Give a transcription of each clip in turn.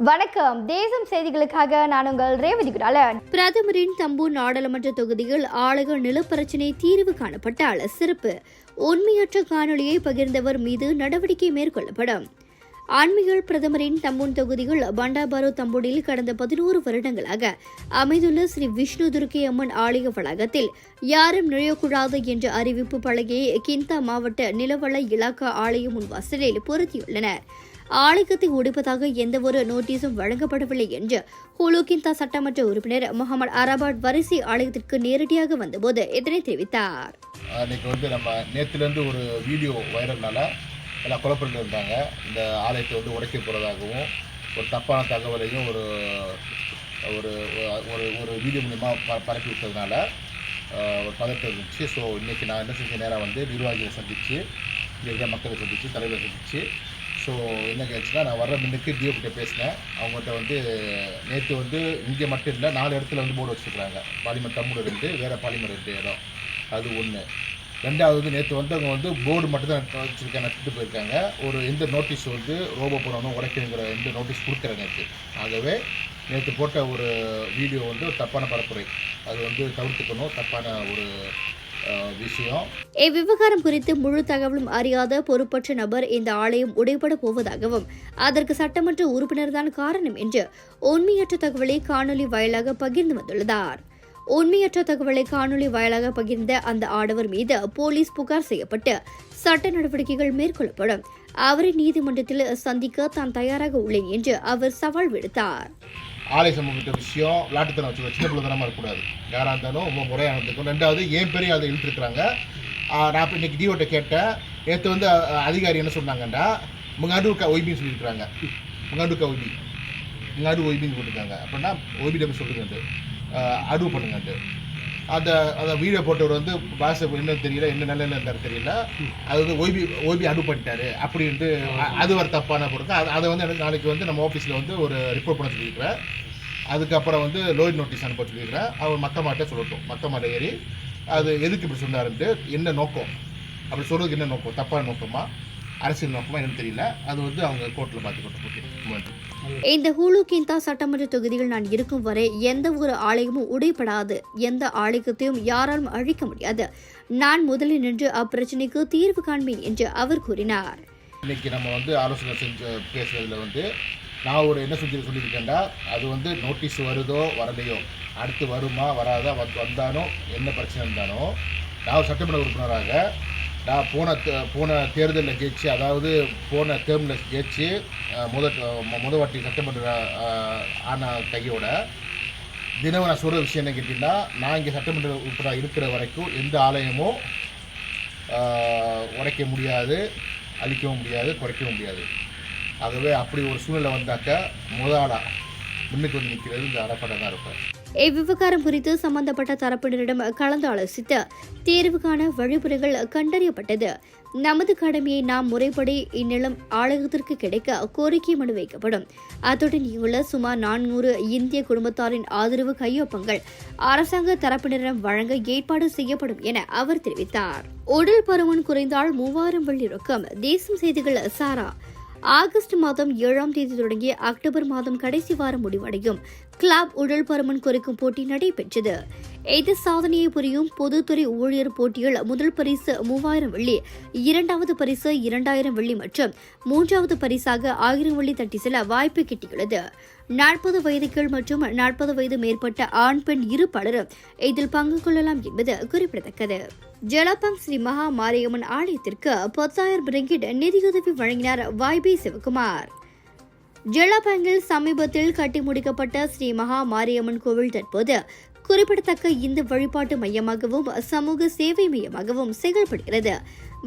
வணக்கம். தேசம் செய்திகளுக்காக நான் உங்கள் ரேவதி குடாலன். பிரதமரின் தம்பூர் நாடாளுமன்ற தொகுதியில் ஆளுக நிலப்பிரச்சினை தீர்வு காணப்பட்டால் சிறப்பு. உண்மையற்ற காணொளியை பகிர்ந்தவர் மீது நடவடிக்கை மேற்கொள்ளப்படும். ஆன்மீக பிரதமரின் தம்பூன் தொகுதியில் பண்டாபாரோ தம்பூனில் கடந்த பதினோரு வருடங்களாக அமைந்துள்ள ஸ்ரீ விஷ்ணு துர்க்கை அம்மன் ஆலய வளாகத்தில் யாரும் நுழையக்கூடாது என்ற அறிவிப்பு பலகையை கிந்தா மாவட்ட நிலவள இலாக்கா ஆலய முன் வாசலில் பொருத்தியுள்ளனர். ஆலயத்தை ஒடிப்பதாக எந்தவொரு நோட்டீஸும் வழங்கப்படவில்லை என்று ஹுலுகிந்தா சட்டமன்ற உறுப்பினர் முகமது அரபாட் வரிசை ஆலயத்திற்கு நேரடியாக வந்தபோது இதனை தெரிவித்தார். அன்னைக்கு வந்து நம்ம நேற்றுலேருந்து ஒரு வீடியோ வைரல்னால எல்லாம் குழப்பத்தில் இருந்தாங்க. இந்த ஆலயத்தை வந்து உடைக்க போகிறதாகவும் ஒரு தப்பான தகவலையும் ஒரு ஒரு ஒரு ஒரு வீடியோ மூலிமா ப பரப்பி விட்டதுனால ஒரு பதட்டம் இருந்துச்சு. ஸோ இன்றைக்கி நான் என்ன செஞ்ச நேரம் வந்து நிர்வாகிகளை சந்தித்து நிறைய இருக்கிற மக்களை சந்தித்து தலைவரை சந்தித்து ஸோ என்ன கேச்சுன்னா நான் வர்ற முன்னுக்கு டிஓ கிட்ட பேசினேன். அவங்ககிட்ட வந்து நேற்று வந்து இங்கே மட்டும் இல்லை நாலு இடத்துல வந்து போர்டு வச்சுருக்குறாங்க. பாலிமர் தமிழ் ரெண்டு வேறு பாலிமர் ரெண்டு இடம். அது ஒன்று ரெண்டாவது வந்து நேற்று வந்தவங்க வந்து போர்டு மட்டும் தான் வச்சுருக்காங்க நட்டுட்டு போயிருக்காங்க. ஒரு எந்த நோட்டீஸ் வந்து ரோபோ போடணும் உடைக்கணுங்கிற எந்த நோட்டீஸ் கொடுக்குற நேற்று ஆகவே நேற்று போட்ட ஒரு வீடியோ வந்து ஒரு தப்பான பரப்புரை. அது வந்து தவிர்த்துக்கணும். தப்பான ஒரு விஷயம். இவ்விவகாரம் குறித்து முழு தகவலும் அறியாத பொறுப்பற்ற நபர் இந்த ஆலயம் உடைபட போவதாகவும் அதற்கு சட்டமன்ற உறுப்பினர்தான் காரணம் என்று உண்மையற்ற தகவலை காணொலி வாயிலாக பகிர்ந்து வந்துள்ளதார். உண்மையற்ற தகவலை காணொலி வாயிலாக பகிர்ந்த அந்த ஆடவர் மீது போலீஸ் புகார் செய்யப்பட்டு சட்ட நடவடிக்கைகள் மேற்கொள்ளப்படும். அவரை நீதிமன்றத்தில் சந்திக்க தான் தயாராக உள்ளேன் என்று அவர் சவால் விடுத்தார். ஆலை சம்பந்தப்பட்ட விஷயம் விளாட்டுத்தனம் வச்சு சின்ன பிள்ளைத்தனமாக இருக்கக்கூடாது. யாராக இருந்தாலும் ரொம்ப முறையாக இருந்துக்கும் ரெண்டாவது ஏன் பேரையும் அதை இழுத்துருக்குறாங்க? நான் இப்போ இன்னைக்கு டிஓட்ட கேட்டேன். நேற்று வந்து அதிகாரி என்ன சொன்னாங்கன்னா முங்காடு ஒய்பின்னு சொல்லியிருக்கிறாங்க. முங்காடு ஒய்பி முங்காடு ஒய்பின்னு போட்டிருக்காங்க. அப்படின்னா ஒய்பி போய் சொல்லுங்கண்டு அடு பண்ணுங்கண்டு அந்த அந்த வீடியோ போட்டவர் வந்து பாஷை என்ன தெரியல என்ன நிலையில இருந்தார் தெரியல. அது வந்து ஓய்பி ஓய்பி அடு பண்ணிட்டாரு அப்படின்ட்டு அது ஒரு தப்பான பொருட்கள் அது அதை வந்து எனக்கு நாளைக்கு வந்து நம்ம ஆஃபீஸில் வந்து ஒரு ரிப்போர்ட் பண்ண சொல்லியிருக்கிறேன். அதுக்கப்புறம் வந்து லோயர் நோட்டீஸ் அனுப்ப சொல்லியிருக்கிறேன். அவர் மக்க மாட்டே சொல்லட்டும். மக்க மாட்டை ஏறி அது எதுக்கு இப்படி சொன்னாருன்ட்டு என்ன நோக்கம்? அப்படி சொல்கிறதுக்கு என்ன நோக்கம்? தப்பான நோக்கமா? அரசியல் நோக்கமா என்னன்னு தெரியல. அது வந்து அவங்க கோர்ட்டில் பார்த்துக்கிட்டோம். ஓகே இந்த ஹூலு கிந்தா சட்டமன்ற தொகுதியில் நான் இருக்கும் வரை எந்த ஒரு ஆலயமும் உடைபடாது. எந்த ஆலயத்தையும் யாராலும் அழிக்க முடியாது. நான் முதலில் நின்று அப்பிரச்சனைக்கு தீர்வு காண்பேன் என்று அவர் கூறினார். இன்னைக்கு நம்ம வந்து ஆலோசனை செஞ்சு பேசுறதுல வந்து நான் ஒரு என்ன செஞ்சு சொல்லியிருக்கேன்டா அது வந்து நோட்டீஸ் வருதோ வரலையோ அடுத்து வருமா வராதா வந்து வந்தானோ என்ன பிரச்சனை இருந்தானோ நான் ஒரு சட்டமன்ற உறுப்பினராக நான் போன போன தேர்தலில் ஜெயிச்சு அதாவது போன டேர்மில் ஜெயிச்சு முத முத வாட்டி சட்டமன்ற ஆன கையோட தினமும் நான் சொல்கிற விஷயம் என்ன கேட்டிங்கன்னா நான் இங்கே சட்டமன்ற உறுப்பினராக இருக்கிற வரைக்கும் எந்த ஆலயமும் உடைக்க முடியாது அழிக்கவும் முடியாது குறைக்கவும் முடியாது. ஆகவே அப்படி ஒரு சூழ்நிலை வந்தாக்க முதலாளாக முன்னுக்கு வந்து நிற்கிறது இந்த அறப்படம் தான் இருப்பேன் இவ்விவகாரம் குறித்து சம்பந்தப்பட்ட தரப்பினரிடம் கலந்து ஆலோசித்து தீர்வு வழிமுறைகள் கண்டறியப்பட்டது. நமது கடமையை நாம் முறைப்படி இந்நிலம் ஆலயத்திற்கு கிடைக்க கோரிக்கை மனு வைக்கப்படும். அத்துடன் இங்குள்ள சுமார் நானூறு இந்திய குடும்பத்தாரின் ஆதரவு கையொப்பங்கள் அரசாங்க தரப்பினரிடம் வழங்க ஏற்பாடு செய்யப்படும் என அவர் தெரிவித்தார். உடல் பருமன் குறைந்தால் மூவாயிரம் வெள்ளி ரொக்கம். தேசம் செய்திகள் சாரா. ஆகஸ்ட் மாதம் ஏழாம் தேதி தொடங்கி அக்டோபர் மாதம் கடைசி வாரம் முடிவடையும். கிளாப் உடல் பருமன் குறைக்கும் போட்டி நடைபெற்றது. இந்த சாதனையை புரியும் பொதுத்துறை ஊழியர் போட்டியில் முதல் பரிசு மூவாயிரம் வெள்ளி இரண்டாவது பரிசு இரண்டாயிரம் வெள்ளி மற்றும் மூன்றாவது பரிசாக ஆயிரம் வெள்ளி தட்டி செல்ல வாய்ப்பு கிட்டியுள்ளது. நாற்பது வயது கீழ் மற்றும் நாற்பது வயது மேற்பட்ட ஆண் பெண் இரு பலரும் இதில் பங்கு கொள்ளலாம் என்பது குறிப்பிடத்தக்கது. ஜலபங் ஸ்ரீ மகா மாரியம்மன் ஆலயத்திற்கு பத்தாயிரம் ரிங்கிட் நிதியுதவி வழங்கினார் வாய்பி சிவகுமார். ஜலபங்கில் சமீபத்தில் கட்டி முடிக்கப்பட்ட ஸ்ரீ மகா மாரியம்மன் கோவில் தற்போது குறிப்பிடத்தக்க இந்து வழிபாட்டு மையமாகவும் சமூக சேவை மையமாகவும் செயல்படுகிறது.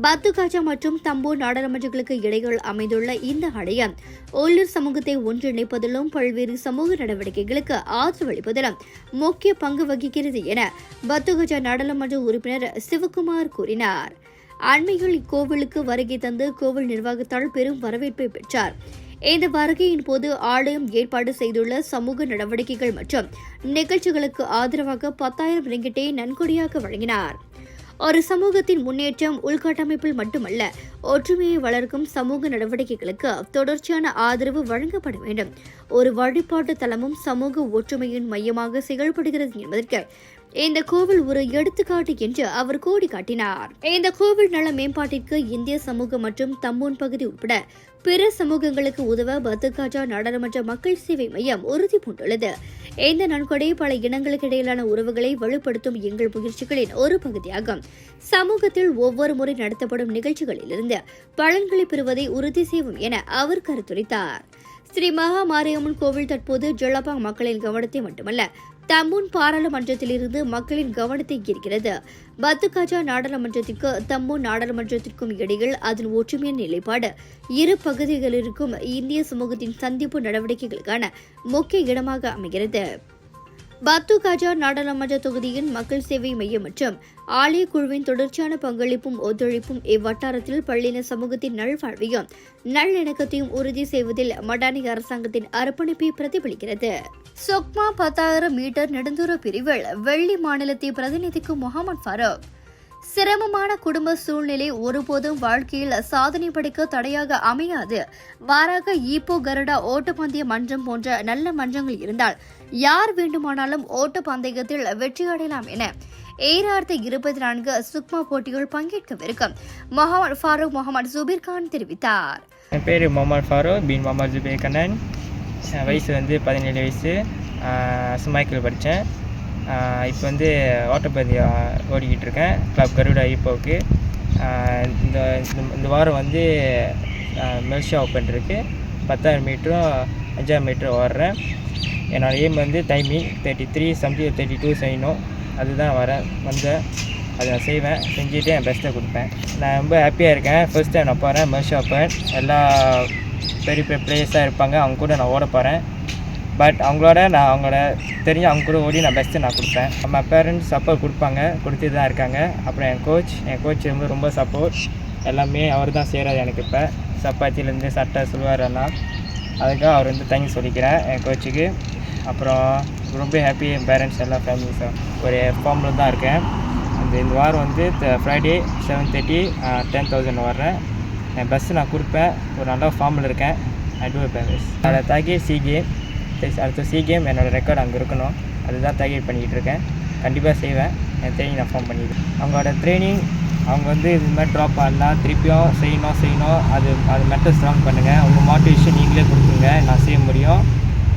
பத்துகாஜா மற்றும் தம்பூர் நாடாளுமன்றங்களுக்கு இடையில் அமைந்துள்ள இந்த ஆலயம் உள்ளூர் சமூகத்தை ஒன்றிணைப்பதிலும் பல்வேறு சமூக நடவடிக்கைகளுக்கு ஆதரவளிப்பதிலும் முக்கிய பங்கு வகிக்கிறது என பத்துகஜா நாடாளுமன்ற உறுப்பினர் சிவகுமார் கூறினார். அண்மையில் இக்கோவிலுக்கு வருகை தந்து கோவில் நிர்வாகத்தால் பெரும் வரவேற்பை பெற்றார். இந்த வருகையின் போது ஆலயம் ஏற்பாடு செய்துள்ள சமூக நடவடிக்கைகள் மற்றும் நிகழ்ச்சிகளுக்கு ஆதரவாக பத்தாயிரம் ரிங்கிட்டை நன்கொடையாக வழங்கினார். ஒரு சமூகத்தின் முன்னேற்றம் உள்கட்டமைப்பில் மட்டுமல்ல ஒற்றுமையை வளர்க்கும் சமூக நடவடிக்கைகளுக்கு தொடர்ச்சியான ஆதரவு வழங்கப்பட வேண்டும். ஒரு வழிபாட்டு தலமும் சமூக ஒற்றுமையின் மையமாக செயல்படுகிறது என்பதற்கு இந்த கோவில் ஒரு எடுத்துக்காட்டு என்று அவர் கோடி காட்டினார் இந்த கோவில் நல மேம்பாட்டிற்கு இந்திய சமூகம் மற்றும் தம்பூன் பகுதி உட்பட பிற சமூகங்களுக்கு உதவ பத்துகாஜா நாடாளுமன்ற மக்கள் சேவை மையம் உறுதி பூண்டுள்ளது இந்த நன்கொடை பல இனங்களுக்கு இடையிலான உறவுகளை வலுப்படுத்தும் எங்கள் முயற்சிகளின் ஒரு பகுதியாகும். சமூகத்தில் ஒவ்வொரு முறை நடத்தப்படும் நிகழ்ச்சிகளிலிருந்து பலன்களை பெறுவதை உறுதி செய்வோம் என அவர் கருத்துரைத்தார். ஸ்ரீ மகா மாரியம்மன் கோவில் தற்போது ஜொலபாங் மக்களின் கவனத்தை மட்டுமல்ல தம்பூன் பாராளுமன்றத்திலிருந்து மக்களின் கவனத்தை ஈர்க்கிறது. பத்துகாஜா நாடாளுமன்றத்திற்கு தம்பூன் நாடாளுமன்றத்திற்கும் இடையில் அதன் ஒற்றுமையின் நிலைப்பாடு. இரு பகுதிகளிற்கும் இந்திய சமூகத்தின் சந்திப்பு நடவடிக்கைகளுக்கான முக்கிய இடமாக அமைகிறது. பத்து காஜா நாடாளுமன்ற தொகுதியின் மக்கள் சேவை மையம் மற்றும் ஆலய குழுவின் தொடர்ச்சியான பங்களிப்பும் ஒத்துழைப்பும் இவ்வட்டாரத்தில் பள்ளின சமூகத்தின் நல்வாழ்வையும் நல்லிணக்கத்தையும் உறுதி செய்வதில் மடானி அரசாங்கத்தின் அர்ப்பணிப்பை பிரதிபலிக்கிறது. சொக்மா பத்தாயிரம் மீட்டர் நெடுந்தூர பிரிவில் வெள்ளி மாநிலத்தை பிரதிநிதிக்கும் முகமது ஃபாரூக். சிரமமான குடும்ப சூழ்நிலை ஒருபோதும் வாழ்க்கையில் சாதனை படைக்க தடையாக அமையாது. மாறாக ஈப்போ கருடா ஓட்டப்பந்தய மன்றம் போன்ற நல்ல மன்றங்கள் இருந்தால் யார் வேண்டுமானாலும் ஓட்டப்பந்தயத்தில் வெற்றி அடையலாம் என ஏழாயிரத்தி இருபத்தி நான்கு சுக்மா போட்டிகள் பங்கேற்கவிருக்கும் முகமது ஃபாரூக் முகமது சுபீர் கான் தெரிவித்தார். என் பேர் முகமது ஃபாரூக் பின் முகமது ஜுபீர் கண்ணன். வயசு வந்து பதினேழு வயசு சுமாய்க்கில் படித்தேன் இப்போ வந்து ஓட்டப்பந்தயம் ஓடிக்கிட்டு இருக்கேன். கிளப் கருடா ஈப்போவுக்கு இந்த இந்த- வாரம் வந்து மெல்ஷா ஓப்பன் இருக்குது பத்தாயிரம் மீட்டரும் அஞ்சாயிரம் மீட்டரும் ஓடுறேன். என்னோடய எய்ம் வந்து timing thirty three something thirty two செய்யணும். அதுதான் வரேன் வந்தேன். அதை நான் செய்வேன். செஞ்சுட்டு என் பெஸ்ட்டை கொடுப்பேன். நான் ரொம்ப ஹாப்பியாக இருக்கேன். ஃபர்ஸ்ட் டைம் நான் போகிறேன் மெர்ஷா ஓப்பன் எல்லா பெரிய பெரிய பிளேயர்ஸாக இருப்பாங்க. அவங்க கூட நான் ஓட போகிறேன் பட் அவங்களோட நான் அவங்களோட தெரிஞ்ச அவங்க கூட ஓடி நான் பெஸ்ட்டு நான் கொடுப்பேன். நம்ம பேரண்ட்ஸ் சப்போர்ட் கொடுப்பாங்க கொடுத்துட்டு தான் இருக்காங்க. அப்புறம் என் கோச் என் கோச் வந்து ரொம்ப சப்போர்ட் எல்லாமே அவர் தான் செய்கிறார் எனக்கு இப்போ. சப்பாத்திலேருந்து சட்டை சொல்லுவார் எல்லாம். அதுக்காக அவர் வந்து தேங்க்ஸ் சொல்லிக்கிறேன் என் கோச்சுக்கு அப்புறம் ரொம்ப ஹாப்பி என் பேரண்ட்ஸ் எல்லா ஃபேமிலிஸும் ஒரு ஃபார்மில் தான் இருக்கேன். அந்த இந்த வாரம் வந்து Friday seven thirty ten thousand வர்றேன். என் பஸ்ஸு நான் கொடுப்பேன். ஒரு நல்ல ஃபார்மில் இருக்கேன். ஐ டூ பெஸ் அதை தாக்கி சி கேம் அடுத்த சி கேம் என்னோடய ரெக்கார்ட் அங்கே இருக்கணும். அதுதான் டார்கெட் பண்ணிக்கிட்டு இருக்கேன். கண்டிப்பாக செய்வேன். என் ட்ரைனிங் நான் ஃபார்ம் பண்ணிடுவேன் அவங்களோட ட்ரைனிங் அவங்க வந்து இது மாதிரி ட்ராப் பண்ணலாம் திருப்பியும் செய்யணும் செய்யணும். அது அது மெட்டல் ஸ்ட்ராங் பண்ணுங்கள் உங்கள் மோட்டிவேஷன் நீங்களே கொடுக்குங்க நான் செய்ய முடியும்.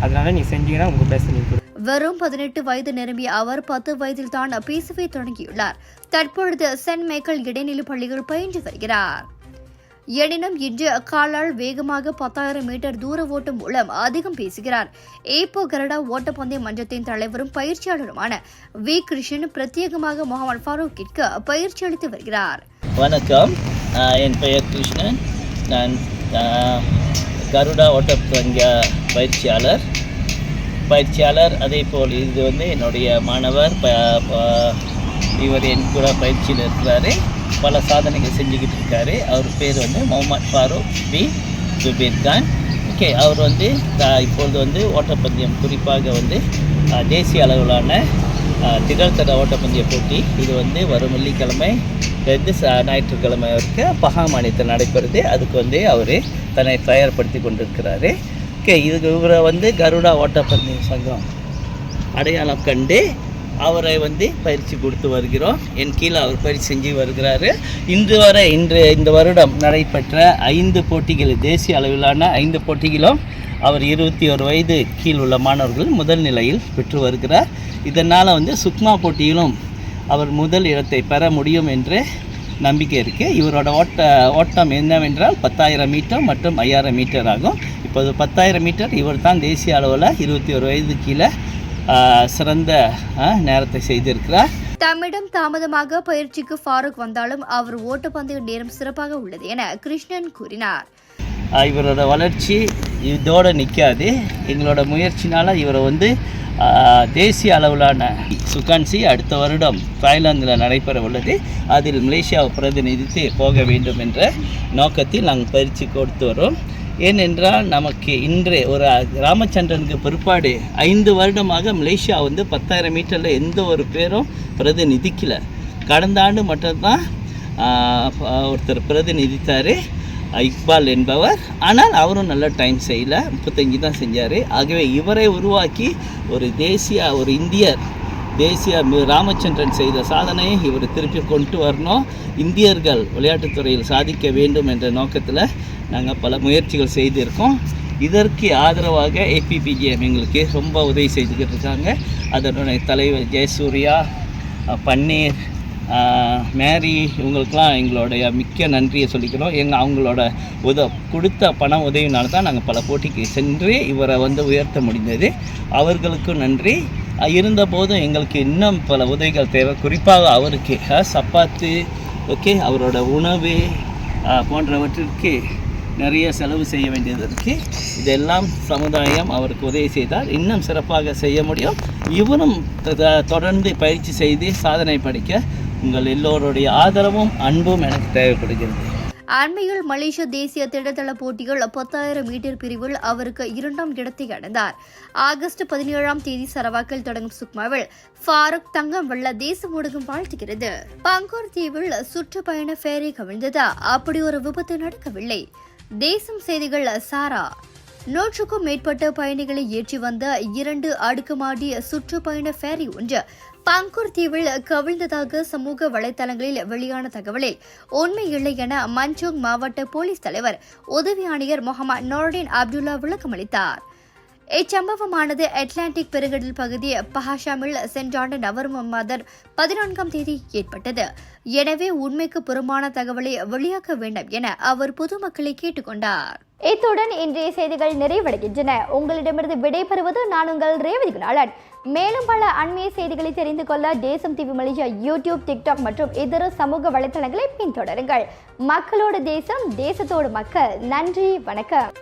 அதனால் நீ செஞ்சீங்கன்னா உங்கள் பெஸ்ட் நீங்கள் கொடு. வெறும் பதினெட்டு வயது நிரம்பிய அவர் பத்து வயதில் தான் பேசவே தொடங்கியுள்ளார். தற்பொழுது சென்ட் மேக்கல் இடைநிலை பள்ளிகள் பயின்று வருகிறார். எனினும் இன்று காலால் வேகமாக பத்தாயிரம் மீட்டர் தூர ஓட்டம் மூலம் அதிகம் பேசுகிறார். ஏப்போ கனடா ஓட்டப்பந்தய மன்றத்தின் தலைவரும் பயிற்சியாளருமான வி. கிருஷ்ணன் பிரத்யேகமாக முகமது ஃபாரூக்கிற்கு பயிற்சி அளித்து வருகிறார். வணக்கம். என் பெயர் கிருஷ்ணன். நான் கருடா ஓட்டப்பந்தய பயிற்சியாளர். பயிற்சியாளர் அதே போல் இது வந்து என்னுடைய மாணவர் ப- இவர் என் கூட பயிற்சியில் இருக்கிறாரு. பல சாதனைகள் செஞ்சுக்கிட்டு இருக்காரு. அவர் பேர் வந்து முகமது ஃபாரூக் பி. ஜுபீர் கான். ஓகே அவர் வந்து இப்பொழுது வந்து ஓட்டப்பந்தயம் குறிப்பாக வந்து தேசிய அளவிலான ஆஹ், ஓட்டப்பந்தய போட்டி. இது வந்து வரும் வெள்ளிக்கிழமை வந்து ஞாயிற்றுக்கிழமை வரைக்கும் பகா மாநிலத்தில் நடைபெறுது. அதுக்கு வந்து அவர் தன்னை தயார்படுத்தி கொண்டிருக்கிறாரு. ஓகே இதுக்கு இவரை வந்து கருடா ஓட்டப்பந்தய சங்கம் அடையாளம் கண்டு அவரை வந்து பயிற்சி கொடுத்து வருகிறோம். என் கீழே அவர் பயிற்சி செஞ்சு வருகிறாரு. இன்று வரை இன்று இந்த வருடம் நடைபெற்ற ஐந்து போட்டிகள் தேசிய அளவிலான ஐந்து போட்டிகளும் அவர் இருபத்தி ஒரு வயது கீழ் உள்ள மாணவர்கள் முதல் நிலையில் பெற்று வருகிறார். இதனால் வந்து சுக்மா போட்டியிலும் அவர் முதல் இடத்தை பெற முடியும் என்று நம்பிக்கை இருக்குது இவரோட ஓட்ட ஓட்டம் என்னவென்றால் பத்தாயிரம் மீட்டர் மற்றும் ஐயாயிரம் மீட்டர் ஆகும். இப்போது பத்தாயிரம் மீட்டர் இவர் தான் தேசிய அளவில் இருபத்தி ஒரு வயது கீழே சிறந்த நேரத்தை செய்திருக்கிறார். தம்மிடம் தாமதமாக பயிற்சிக்கு ஃபாரூக் வந்தாலும் அவர் ஓட்டப்பந்தய நேரம் சிறப்பாக உள்ளது என கிருஷ்ணன் கூறினார். இவரோட வளர்ச்சி இதோடு நிற்காது எங்களோட முயற்சினால் இவரை வந்து தேசிய அளவிலான சுகான்சி அடுத்த வருடம் தாய்லாந்தில் நடைபெற உள்ளது. அதில் மலேசியாவை பிரதிநிதித்து போக வேண்டும் என்ற நோக்கத்தில் நாங்கள் பயிற்சி கொடுத்து வரோம். ஏனென்றால் நமக்கு இன்றே ஒரு ராமச்சந்திரனுக்கு பிற்பாடு ஐந்து வருடமாக மலேசியா வந்து பத்தாயிரம் மீட்டரில் எந்த ஒரு பேரும் பிரதிநிதிக்கல. கடந்த ஆண்டு மட்டும்தான் ஒருத்தர் பிரதிநிதித்தார் இக்பால் என்பவர். ஆனால் அவரும் நல்ல டைம் செய்யலை முப்பத்தஞ்சு தான் செஞ்சார். ஆகவே இவரை உருவாக்கி ஒரு தேசிய ஒரு இந்தியர் தேசிய ராமச்சந்திரன் செய்த சாதனையை இவர் திருப்பி கொண்டு வரணும். இந்தியர்கள் விளையாட்டுத்துறையில் சாதிக்க வேண்டும் என்ற நோக்கத்தில் நாங்கள் பல முயற்சிகள் செய்திருக்கோம். இதற்கு ஆதரவாக ஏபிபிஜிஎம் எங்களுக்கு ரொம்ப உதவி செய்துக்கிட்டு இருக்காங்க. அதனுடைய தலைவர் ஜெயசூர்யா பன்னீர் மேரி இவங்களுக்கெல்லாம் எங்களுடைய மிக்க நன்றியை சொல்லிக்கிறோம். எங்கள் அவங்களோட உத கொடுத்த பண உதவினால தான் நாங்கள் பல போட்டிக்கு சென்று இவரை வந்து உயர்த்த முடிந்தது. அவர்களுக்கும் நன்றி. இருந்தபோதும் எங்களுக்கு இன்னும் பல உதவிகள் தேவை. குறிப்பாக அவருக்கு சப்பாத்து ஓகே அவரோட உணவு போன்றவற்றிற்கு நிறைய செலவு செய்ய வேண்டியது இதெல்லாம் சமுதாயம் அவருக்கு உதவி செய்தால் இன்னும் சிறப்பாக செய்ய முடியும். இவரும் த- தொடர்ந்து பயிற்சி செய்து சாதனை படிக்க உங்கள் எல்லோருடைய ஆதரவும் அன்பும் எனக்கு தேவைப்படுகிறது. அண்மையில் மலேசிய தேசிய திடத்தள போட்டிகள் பத்தாயிரம் மீட்டர் பிரிவில் அவருக்கு இரண்டாம் இடத்தை அடைந்தார். ஆகஸ்ட் பதினேழாம் தேதி சரவாக்கில் தொடங்கும் சுக்மாவில் ஃபாரூக் தங்கம் வெள்ள தேசம் ஊடகம் வாழ்த்துகிறது. பங்கூர் தீவில் சுற்றுப்பயண ஃபேரி கவிழ்ந்ததா? அப்படி ஒரு விபத்து நடக்கவில்லை. தேசம் செய்திகள் சாரா. நூற்றுக்கும் மேற்பட்ட பயணிகளை ஏற்றி வந்த இரண்டு அடுக்குமாடி சுற்றுப்பயண ஃபேரி ஒன்று பங்கூர் தீவில் கவிழ்ந்ததாக சமூக வலைதளங்களில் வெளியான தகவலில் உண்மை இல்லை என மஞ்சோங் மாவட்ட போலீஸ் தலைவர் உதவி ஆணையர் முகமது நோர்டின் அப்துல்லா விளக்கமளித்தார். இச்சம்பவமானது அட்லாண்டிக் பெருங்கடல் பகுதி பஹாஷாமில் சென்றாண்டு நவம்பர் மாதம் பதினான்காம் தேதி ஏற்பட்டது. எனவே உண்மைக்கு புறமான தகவலை வெளியாக்க வேண்டும் என அவர் பொதுமக்களை கேட்டுக்கொண்டார். இத்துடன் இன்றைய செய்திகள் நிறைவடைகின்றன. உங்களிடமிருந்து விடைபெறுவது நான் உங்கள் ரேவதி குணாளன். மேலும் பல அண்மைய செய்திகளை தெரிந்து கொள்ள தேசம் டிவி மலேசியா யூடியூப் டிக்டாக் மற்றும் இதர சமூக வலைத்தளங்களை பின்தொடருங்கள். மக்களோடு தேசம் தேசத்தோடு மக்கள். நன்றி வணக்கம்.